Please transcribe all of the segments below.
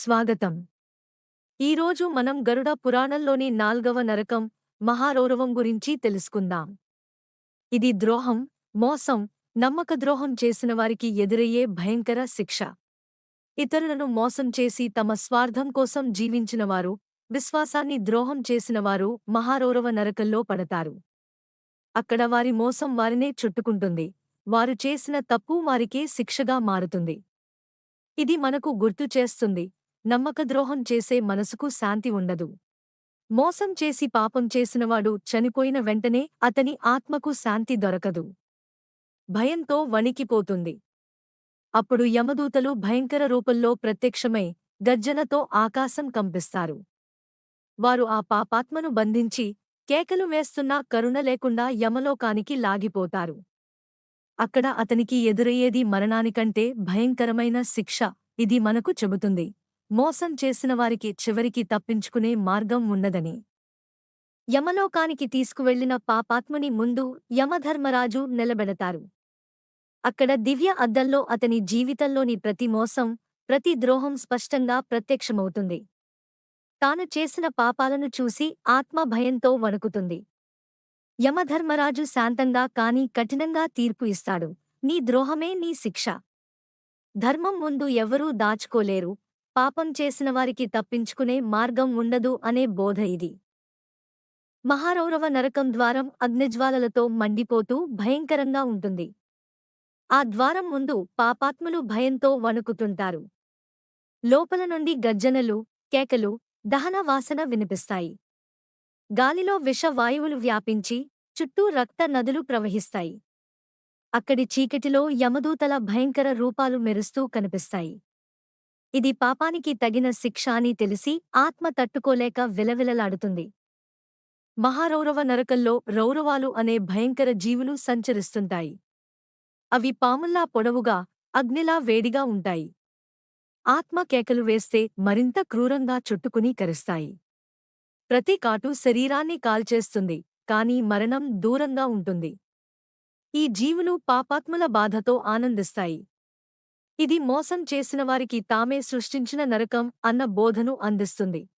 స్వాగతం. ఈరోజు మనం గరుడ పురాణంలోని నాల్గవ నరకం మహారౌరవం గురించి తెలుసుకుందాం. ఇది ద్రోహం మోసం నమ్మకద్రోహం చేసిన వారికి ఎదురయ్యే భయంకర శిక్ష. ఇతరులను మోసం చేసి తమ స్వార్థం కోసం జీవించినవారు విశ్వాసాన్ని ద్రోహం చేసినవారు మహారౌరవ నరకంలో పడతారు. అక్కడ వారి మోసం వారినే చుట్టుకుంటుంది వారు చేసిన తప్పు వారికే శిక్షగా మారుతుంది. ఇది మనకు గుర్తు చేస్తుంది నమ్మకద్రోహం చేసే మనసుకు శాంతి ఉండదు. మోసం చేసి పాపం చేసినవాడు చనిపోయిన వెంటనే అతని ఆత్మకు శాంతి దొరకదు. భయంతో వణికిపోతుంది. అప్పుడు యమదూతలు భయంకర రూపంలో ప్రత్యక్షమై గర్జనతో ఆకాశం కంపిస్తారు. వారు ఆ పాపాత్మను బంధించి కేకలు వేస్తున్నా కరుణ లేకుండా యమలోకానికి లాగిపోతారు. అక్కడ అతనికి ఎదురయ్యేది మరణానికంటే భయంకరమైన శిక్ష ఇది మనకు చెబుతుంది. మోసం చేసిన వారికి చివరికి తప్పించుకునే మార్గం ఉన్నదని. యమలోకానికి తీసుకువెళ్ళిన పాపాత్ముని ముందు యమధర్మరాజు నిలబెడతారు. అక్కడ దివ్య అద్దంలో అతని జీవితంలోని ప్రతి మోసం ప్రతి ద్రోహం స్పష్టంగా ప్రత్యక్షమవుతుంది. తాను చేసిన పాపాలను చూసి ఆత్మ భయంతో వణుకుతుంది. యమధర్మరాజు శాంతంగా కాని కఠినంగా తీర్పు ఇస్తాడు. నీ ద్రోహమే నీ శిక్ష. ధర్మం ముందు ఎవరూ దాచుకోలేరు. పాపం చేసిన వారికి తప్పించుకునే మార్గం ఉండదు అనే బోధ ఇది. మహారౌరవ నరకం ద్వారం అగ్నిజ్వాలలతో మండిపోతూ భయంకరంగా ఉంటుంది. ఆ ద్వారం ముందు పాపాత్ములు భయంతో వణుకుతుంటారు. లోపల నుండి గర్జనలు కేకలు దహన వాసన వినిపిస్తాయి. గాలిలో విష వాయువులు వ్యాపించి చుట్టూ రక్త నదులు ప్రవహిస్తాయి. అక్కడి చీకటిలో యమదూతల భయంకర రూపాలు మెరుస్తూ కనిపిస్తాయి. ఇది పాపానికి తగిన శిక్ష అని తెలిసి ఆత్మ తట్టుకోలేక విలవిలలాడుతుంది. మహారౌరవ నరకల్లో రౌరవాలు అనే భయంకర జీవులు సంచరిస్తుంటాయి. అవి పాముల్లా పొడవుగా అగ్నిలా వేడిగా ఉంటాయి. ఆత్మ కేకలు వేస్తే మరింత క్రూరంగా చుట్టుకుని కరుస్తాయి. ప్రతి కాటు శరీరాన్ని కాల్చేస్తుంది కాని మరణం దూరంగా ఉంటుంది. ఈ జీవులు పాపాత్ముల బాధతో ఆనందిస్తాయి. ఇది మోసం చేసిన వారికి తామే సృష్టించిన నరకం అన్న బోధను అందిస్తుంది.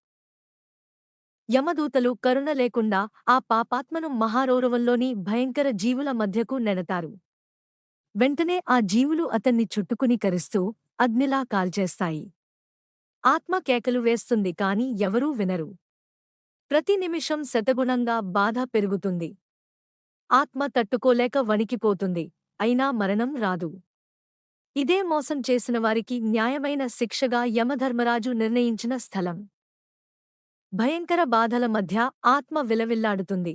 యమదూతలు కరుణ లేకుండా ఆ పాపాత్మను మహారౌరవంలోని భయంకర జీవుల మధ్యకు నెడతారు. వెంటనే ఆ జీవులు అతన్ని చుట్టుకుని కరిస్తూ అగ్నిలా కాల్చేస్తాయి. ఆత్మ కేకలు వేస్తుంది కాని ఎవరూ వినరు. ప్రతి నిమిషం శతగుణంగా బాధ పెరుగుతుంది. ఆత్మ తట్టుకోలేక వణికిపోతుంది. అయినా మరణం రాదు. ఇదే మోసం చేసిన వారికి న్యాయమైన శిక్షగా యమధర్మరాజు నిర్ణయించిన స్థలం. భయంకర బాధల మధ్య ఆత్మ విలవిల్లాడుతుంది.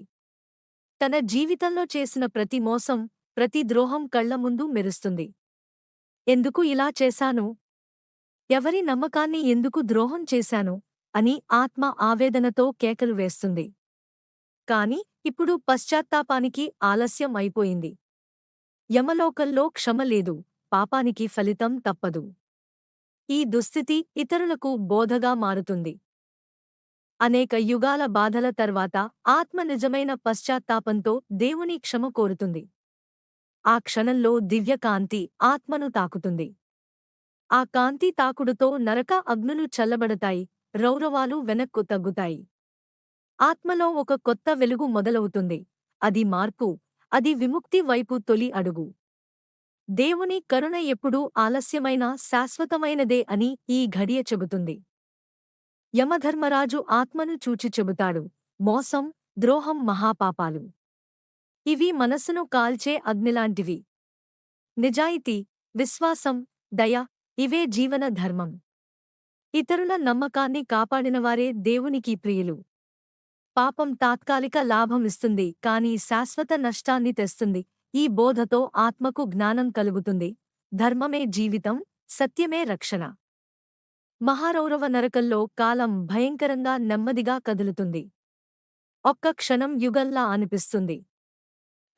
తన జీవితంలో చేసిన ప్రతి మోసం ప్రతి ద్రోహం కళ్ళ ముందు మెరుస్తుంది. ఎందుకు ఇలా చేశాను? ఎవరి నమ్మకాన్ని ఎందుకు ద్రోహం చేశాను? అని ఆత్మ ఆవేదనతో కేకలు వేస్తుంది. కాని ఇప్పుడు పశ్చాత్తాపానికి ఆలస్యం అయిపోయింది. యమలోకంలో క్షమ లేదు. పాపానికి ఫలితం తప్పదు. ఈ దుస్థితి ఇతరులకు బోధగా మారుతుంది. అనేక యుగాల బాధల తర్వాత ఆత్మ నిజమైన పశ్చాత్తాపంతో దేవుని క్షమ కోరుతుంది. ఆ క్షణంలో దివ్యకాంతి ఆత్మను తాకుతుంది. ఆ కాంతి తాకుడుతో నరక అగ్నులు చల్లబడతాయి రౌరవాలు వెనక్కు తగ్గుతాయి. ఆత్మలో ఒక కొత్త వెలుగు మొదలవుతుంది. అది మార్పు అది విముక్తి వైపు తొలి అడుగు. దేవుని కరుణ ఎప్పుడూ ఆలస్యమైన శాశ్వతమైనదే అని ఈ ఘడియ చెబుతుంది. యమధర్మరాజు ఆత్మను చూచి చెబుతాడు మోసం ద్రోహం మహాపాపాలు. ఇవి మనసును కాల్చే అగ్నిలాంటివి. నిజాయితీ విశ్వాసం దయ ఇవే జీవన ధర్మం. ఇతరుల నమ్మకాన్ని కాపాడినవారే దేవునికి ప్రియులు. పాపం తాత్కాలిక లాభం ఇస్తుంది కాని శాశ్వత నష్టాన్ని తెస్తుంది. ఈ బోధతో ఆత్మకు జ్ఞానం కలుగుతుంది. ధర్మమే జీవితం సత్యమే రక్షణ. మహారౌరవ నరకల్లో కాలం భయంకరంగా నెమ్మదిగా కదులుతుంది. ఒక్క క్షణం యుగల్లా అనిపిస్తుంది.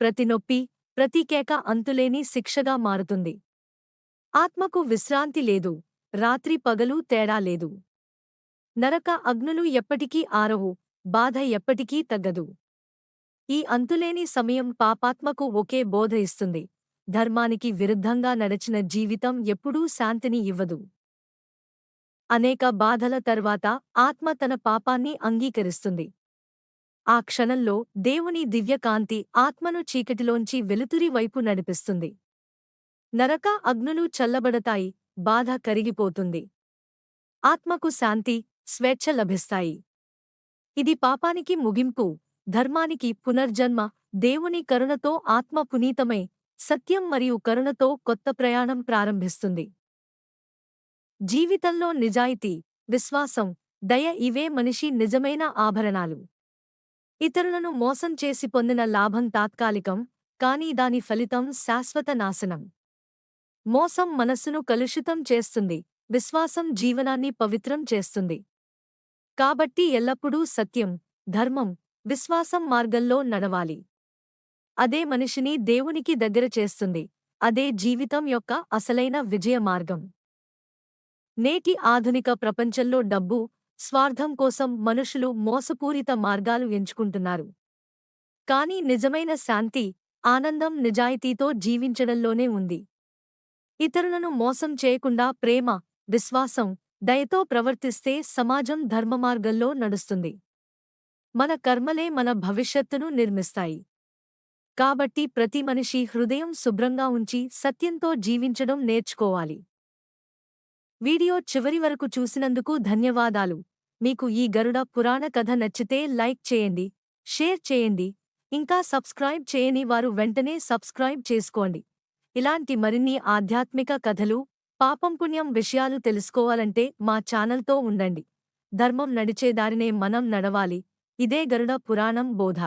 ప్రతి నొప్పి ప్రతి కేక అంతులేని శిక్షగా మారుతుంది. ఆత్మకు విశ్రాంతి లేదు రాత్రి పగలు తేడా లేదు. నరక అగ్నులు ఎప్పటికీ ఆరవు బాధ ఎప్పటికీ తగ్గదు. ఈ అంతులేని సమయం పాపాత్మకు ఒకే బోధ ఇస్తుంది. ధర్మానికి విరుద్ధంగా నడచిన జీవితం ఎప్పుడూ శాంతిని ఇవ్వదు. అనేక బాధల తర్వాత ఆత్మ తన పాపాన్ని అంగీకరిస్తుంది. ఆ క్షణంలో దేవుని దివ్యకాంతి ఆత్మను చీకటిలోంచి వెలుతురి వైపు నడిపిస్తుంది. నరక అగ్నులు చల్లబడతాయి బాధ కరిగిపోతుంది. ఆత్మకు శాంతి స్వేచ్ఛ లభిస్తాయి. ఇది పాపానికి ముగింపు. ధర్మానికి పునర్జన్మ దేవుని కరుణతో ఆత్మ పునీతమై సత్యం మరియు కరుణతో కొత్త ప్రయాణం ప్రారంభిస్తుంది. జీవితంలో నిజాయితీ విశ్వాసం దయ ఇవే మనిషి నిజమైన ఆభరణాలు. ఇతరులను మోసం చేసి పొందిన లాభం తాత్కాలికం కానీ దాని ఫలితం శాశ్వత నాశనం. మోసం మనస్సును కలుషితం చేస్తుంది విశ్వాసం జీవనాన్ని పవిత్రం చేస్తుంది. కాబట్టి ఎల్లప్పుడూ సత్యం ధర్మం విశ్వాసం మార్గంలో నడవాలి. అదే మనిషిని దేవునికి దగ్గర చేస్తుంది. అదే జీవితం యొక్క అసలైన విజయ మార్గం. నేటి ఆధునిక ప్రపంచంలో డబ్బు స్వార్థం కోసం మనుషులు మోసపూరిత మార్గాలు ఎంచుకుంటున్నారు. కాని నిజమైన శాంతి ఆనందం నిజాయితీతో జీవించడంలోనే ఉంది. ఇతరులను మోసం చేయకుండా ప్రేమ విశ్వాసం దయతో ప్రవర్తిస్తే సమాజం ధర్మమార్గంలో నడుస్తుంది. మన కర్మలే మన భవిష్యత్తును నిర్మిస్తాయి. కాబట్టి ప్రతి మనిషి హృదయం శుభ్రంగా ఉంచి సత్యంతో జీవించడం నేర్చుకోవాలి. వీడియో చివరి వరకు చూసినందుకు ధన్యవాదాలు. మీకు ఈ గరుడ పురాణ కథ నచ్చితే లైక్ చేయండి షేర్ చేయండి ఇంకా సబ్స్క్రైబ్ చేయని వారు వెంటనే సబ్స్క్రైబ్ చేసుకోండి. ఇలాంటి మరిన్ని ఆధ్యాత్మిక కథలు పాపం పుణ్యం విషయాలు తెలుసుకోవాలంటే మా ఛానల్తో ఉండండి. ధర్మం నడిచేదారినే మనం నడవాలి. ఇదే గరుడ పురాణం బోధ.